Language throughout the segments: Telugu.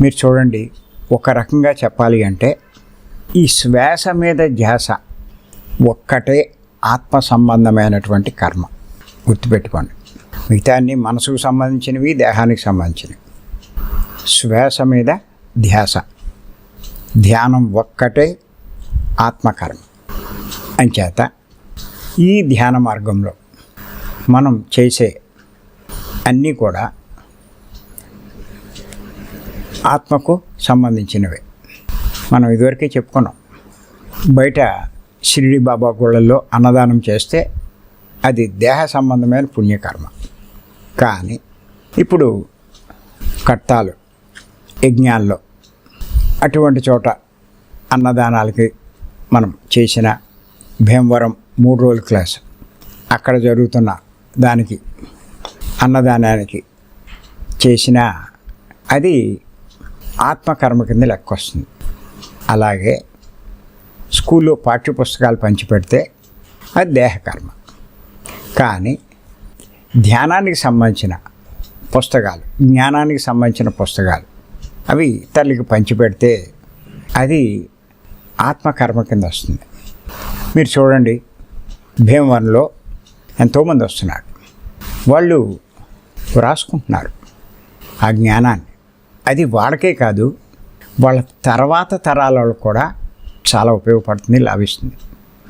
మీరు చూడండి ఒక రకంగా చెప్పాలి అంటే ఈ శ్వాస మీద ధ్యాస ఒక్కటే ఆత్మ సంబంధమైనటువంటి కర్మ. గుర్తుపెట్టుకోండి. మిగతా అన్ని మనసుకు సంబంధించినవి దేహానికి సంబంధించినవి. శ్వాస మీద ధ్యాస. ధ్యానం ఒక్కటే ఆత్మకర్మ. అంచేత ఈ ధ్యాన మార్గంలో మనం చేసే అన్నీ కూడా ఆత్మకు సంబంధించినవే. మనం ఇదివరకే చెప్పుకున్నాం. బయట షిరిడి బాబా గుళ్ళల్లో అన్నదానం చేస్తే అది దేహ సంబంధమైన పుణ్యకర్మ. కానీ ఇప్పుడు కట్టాలు యజ్ఞాల్లో అటువంటి చోట అన్నదానాలకి మనం చేసిన భీమవరం మూడు రోజుల క్లాస్. అక్కడ జరుగుతున్న దానికి అన్నదానానికి చేసిన అది ఆత్మకర్మ కింద లెక్క వస్తుంది. అలాగే స్కూల్లో పాఠ్యపుస్తకాలు పంచిపెడితే అది దేహకర్మ. కానీ ధ్యానానికి సంబంధించిన పుస్తకాలు జ్ఞానానికి సంబంధించిన పుస్తకాలు అవి తల్లికి పంచిపెడితే అది ఆత్మకర్మ కింద వస్తుంది. మీరు చూడండి భీమవరంలో ఎంతోమంది వస్తున్నారు. వాళ్ళు రాసుకుంటున్నారు ఆ జ్ఞానాన్ని. అది వాళ్ళకే కాదు వాళ్ళ తర్వాత తరాలలో కూడా చాలా ఉపయోగపడుతుంది లాభిస్తుంది.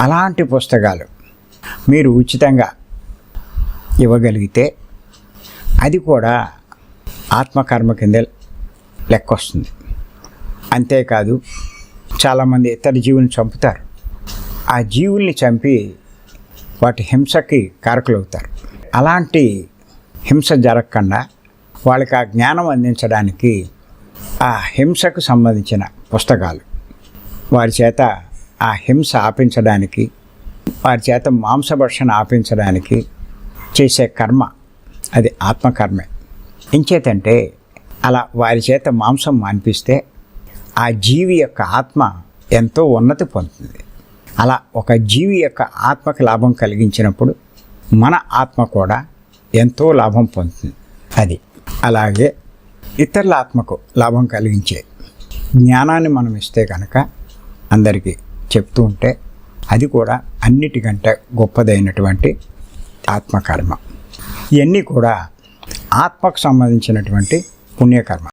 అలాంటి పుస్తకాలు మీరు ఉచితంగా ఇవ్వగలిగితే అది కూడా ఆత్మకర్మ కింద లెక్క వస్తుంది అంతేకాదు చాలామంది ఇతర జీవుల్ని చంపుతారు. ఆ జీవుల్ని చంపి వాటి హింసకి కారకులవుతారు. అలాంటి హింస జరగకుండా వాళ్ళకి ఆ జ్ఞానం అందించడానికి ఆ హింసకు సంబంధించిన పుస్తకాలు. వారి చేత ఆ హింస ఆపించడానికి వారి చేత మాంసభక్షణ ఆపించడానికి చేసే కర్మ అది ఆత్మకర్మే. ఇంచేతంటే అలా వారి చేత మాంసం మాన్పిస్తే ఆ జీవి యొక్క ఆత్మ ఎంతో ఉన్నతి పొందుతుంది. అలా ఒక జీవి యొక్క ఆత్మకు లాభం కలిగించినప్పుడు మన ఆత్మ కూడా ఎంతో లాభం పొందుతుంది. అది అలాగే ఇతరుల ఆత్మకు లాభం కలిగించే జ్ఞానాన్ని మనం ఇస్తే కనుక అందరికీ చెప్తూ ఉంటే అది కూడా అన్నిటికంటే గొప్పదైనటువంటి ఆత్మకర్మ. ఇవన్నీ కూడా ఆత్మకు సంబంధించినటువంటి పుణ్యకర్మ.